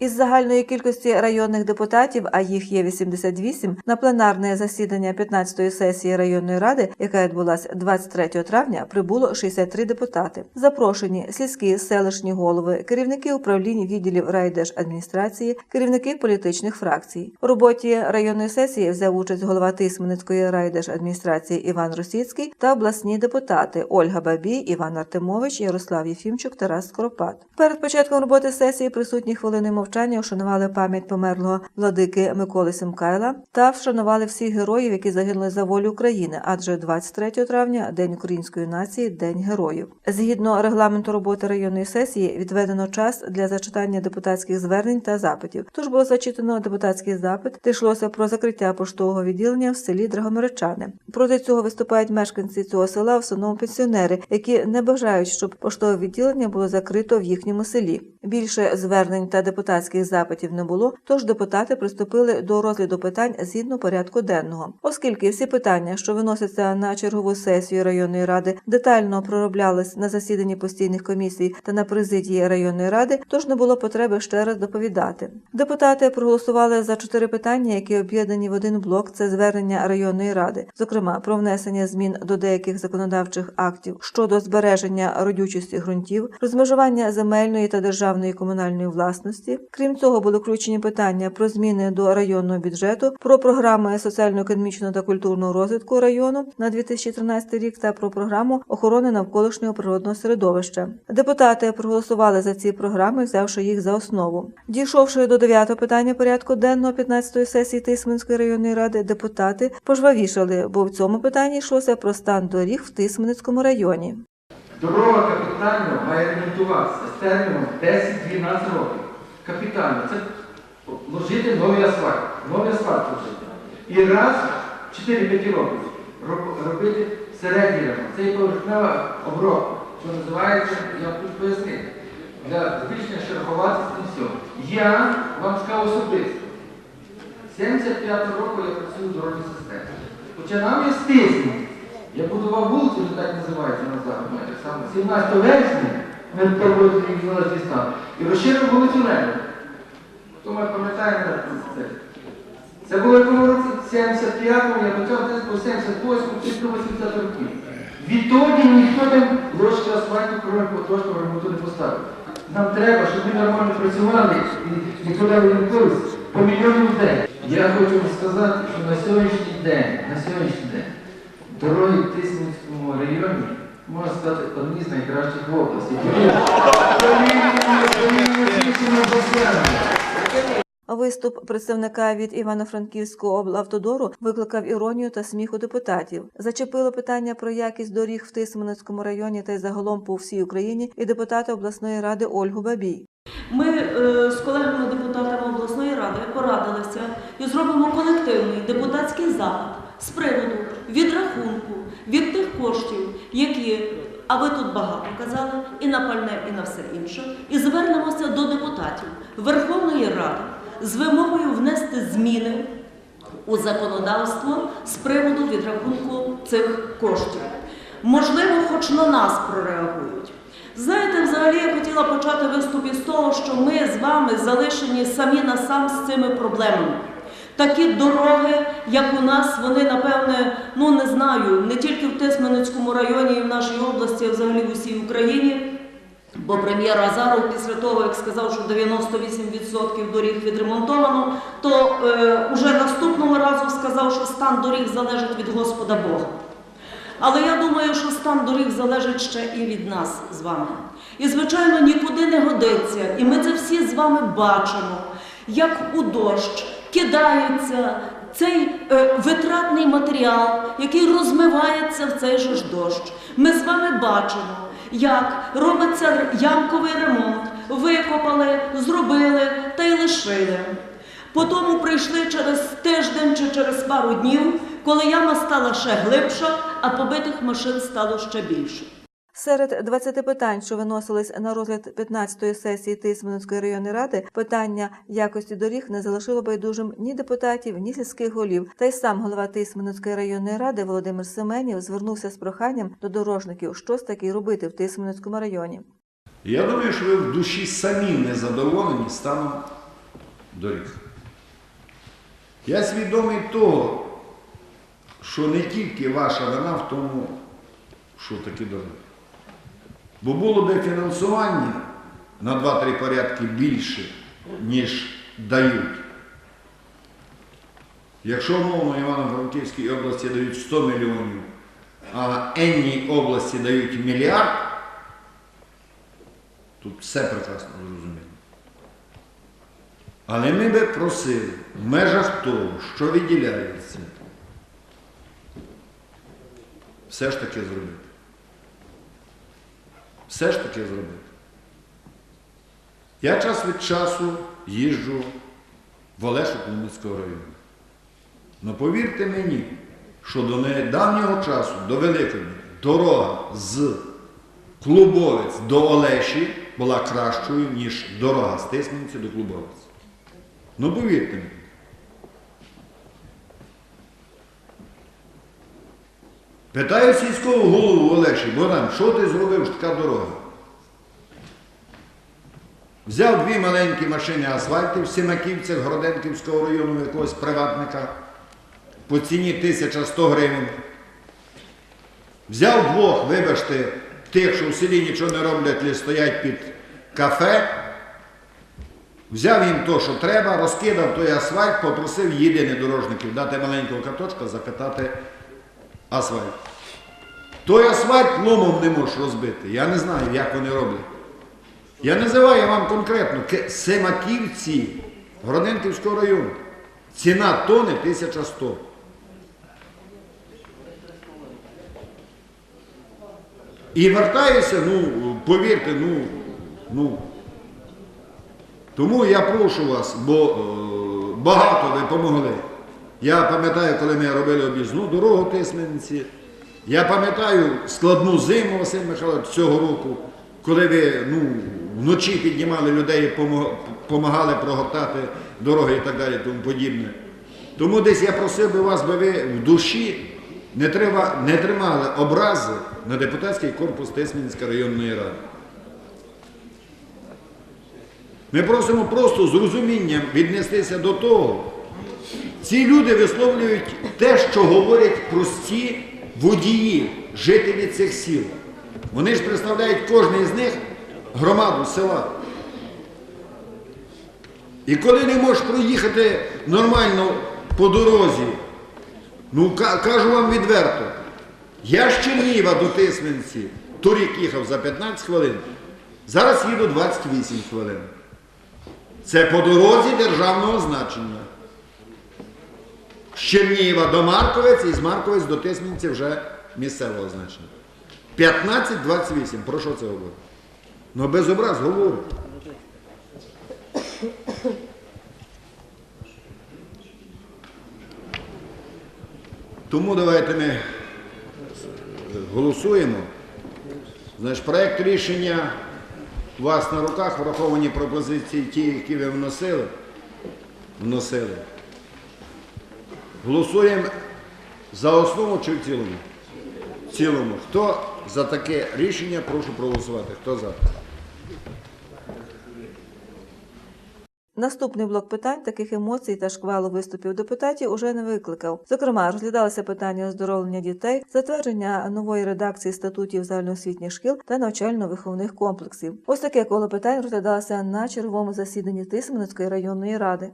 Із загальної кількості районних депутатів, а їх є 88, на пленарне засідання 15-ї сесії районної ради, яка відбулася 23 травня, прибуло 63 депутати. Запрошені сільські селищні голови, керівники управлінь відділів райдержадміністрації, керівники політичних фракцій. У роботі районної сесії взяв участь голова Тисменницької райдержадміністрації Іван Росіцький та обласні депутати Ольга Бабій, Іван Артемович, Ярослав Єфімчук, Тарас Скоропад. Перед початком роботи сесії присутні хвилини мовчання вшанували пам'ять померлого владики Миколи Симкайла та вшанували всіх героїв, які загинули за волю України, адже 23 травня День української нації, День героїв. Згідно регламенту роботи районної сесії, відведено час для зачитання депутатських звернень та запитів. Тож було зачитано депутатський запит, де йшлося про закриття поштового відділення в селі Драгомиричани. Проти цього виступають мешканці цього села, в основному пенсіонери, які не бажають, щоб поштове відділення було закрито в їхньому селі. Більше звернень та депутатських запитів не було, тож депутати приступили до розгляду питань згідно порядку денного. Оскільки всі питання, що виносяться на чергову сесію районної ради, детально пророблялись на засіданні постійних комісій та на президії районної ради, тож не було потреби ще раз доповідати. Депутати проголосували за чотири питання, які об'єднані в один блок. Це звернення районної ради, зокрема про внесення змін до деяких законодавчих актів щодо збереження родючості ґрунтів, розмежування земельної та державної комунальної власності. Крім цього, були включені питання про зміни до районного бюджету, про програми соціально-економічного та культурного розвитку району на 2013 рік та про програму охорони навколишнього природного середовища. Депутати проголосували за ці програми, взявши їх за основу. Дійшовши до дев'ятого питання порядку денного 15-ї сесії Тисменської районної ради, депутати пожвавішали, бо в цьому питанні йшлося про стан доріг в Тисменницькому районі. Дорога капітально має ремонтуватися з терміном 10-12 років. Капітально. Це вложити новий асфальт. Новий асфальт вложити. І раз в 4-5 років робити середній ремонт. Це є поверхнева обробка, що називається, я тут пояснити, для збільшення шероховатості і всього. Я вам скажу особисто. 75 року я працюю в дорожній системі. Хоча нам є стисні. Я будував вулицю, вже так називається на захід, так само. 17 вересня ми проводили залежний стан. І розширив вулицю Леніна. Хто ми пам'ятає це? Це було якому році 75-му, я почав десь по 78-му, чи по 80 років. Відтоді ніхто там ложки асфальту, кроме потрошного ремонту не поставив. Нам треба, щоб ми нормально працювали і нікуди не користь по мільйону в день. Я хочу сказати, що на сьогоднішній день, на сьогоднішній день, дороги в Тисменському районі, можна сказати, одні з найкращих в області. Виступ представника від Івано-Франківського облавтодору викликав іронію та сміх у депутатів. Зачепило питання про якість доріг в Тисменецькому районі та й загалом по всій Україні і депутата обласної ради Ольгу Бабій. Ми е, з колегами депутатами обласної ради порадилися і зробимо колективний депутатський запит з приводу відрахунку від тих коштів, які, а ви тут багато казали, і на пальне, і на все інше, і звернемося до депутатів Верховної Ради з вимогою внести зміни у законодавство з приводу відрахунку цих коштів. Можливо, хоч на нас прореагують. Знаєте, взагалі я хотіла почати виступ із того, що ми з вами залишені самі на сам з цими проблемами. Такі дороги, як у нас, вони напевне, ну не знаю, не тільки в Тисменецькому районі і в нашій області, а взагалі в усій Україні. Бо прем'єр Азаров після того, як сказав, що 98% доріг відремонтовано, то е, уже наступного разу сказав, що стан доріг залежить від Господа Бога. Але я думаю, що стан доріг залежить ще і від нас з вами. І, звичайно, нікуди не годиться. І ми це всі з вами бачимо, як у дощ кидається цей е, витратний матеріал, який розмивається в цей же ж дощ. Ми з вами бачимо, як робиться ямковий ремонт, викопали, зробили та й лишили. Потім прийшли через тиждень чи через пару днів, коли яма стала ще глибша, а побитих машин стало ще більше. Серед 20 питань, що виносились на розгляд 15-ї сесії Тисменецької районної ради, питання якості доріг не залишило байдужим ні депутатів, ні сільських голів. Та й сам голова Тисменецької районної ради Володимир Семенів звернувся з проханням до дорожників щось таке робити в Тисменецькому районі. Я думаю, що ви в душі самі не задоволені станом доріг. Я свідомий того, що не тільки ваша вина в тому, що такі дороги. Бо було би фінансування на 2-3 порядки більше, ніж дають. Якщо умовно Івано-Франківській області дають 100 мільйонів, а Енній області дають мільярд, тут все прекрасно зрозуміло. Але ми би просили в межах того, що виділяється, все ж таки зробити. Все ж таки зробити. Я час від часу їжджу в Олешу Клумицького району. Ну повірте мені, що до недавнього часу, до Великої, дорога з Клубовець до Олеші була кращою, ніж дорога з Тисменці до Клубовець. Ну повірте мені. Питаю сільського голову Олеші, Богдан, що ти зробив що така дорога? Взяв дві маленькі машини асфальту в Симаківцях Гроденківського району якогось приватника по ціні 1100 гривень. Взяв двох, вибачте, тих, що в селі нічого не роблять, лише стоять під кафе. Взяв їм то, що треба, розкидав той асфальт, попросив єдиних дорожників дати маленького каточка, закатати асфальт. Той асфальт ломом не можеш розбити. Я не знаю, як вони роблять. Я називаю вам конкретно Семаківці Гроденківського району. Ціна тони 1100. І вертаюся, ну, повірте, ну, ну. Тому я прошу вас, бо е, багато ви помогли. Я пам'ятаю, коли ми робили об'їзну дорогу Тисменці. Я пам'ятаю складну зиму Василь Михайлович цього року, коли ви ну, вночі піднімали людей, допомагали прогортати дороги і так далі, тому подібне. Тому десь я просив би вас, би ви в душі не, треба, не тримали образи на депутатський корпус Тисменської районної ради. Ми просимо просто з розумінням віднестися до того. Ці люди висловлюють те, що говорять прості водії, жителі цих сіл. Вони ж представляють кожен з них громаду села. І коли не можеш проїхати нормально по дорозі, ну кажу вам відверто, я з Чернігова до Тисменці торік їхав за 15 хвилин, зараз їду 28 хвилин. Це по дорозі державного значення. З Чернігова до Марковець і з Марковець до Тисменці вже місцевого значення. 15-28. Про що це говорить? Ну без образ говорю. Тому давайте ми голосуємо. Значить, проект рішення у вас на руках, враховані пропозиції ті, які ви вносили. Вносили. Голосуємо за основу чи в цілому? В цілому. Хто за таке рішення, прошу проголосувати. Хто за? Наступний блок питань таких емоцій та шквалу виступів депутатів уже не викликав. Зокрема, розглядалися питання оздоровлення дітей, затвердження нової редакції статутів загальноосвітніх шкіл та навчально-виховних комплексів. Ось таке коло питань розглядалося на черговому засіданні Тисменецької районної ради.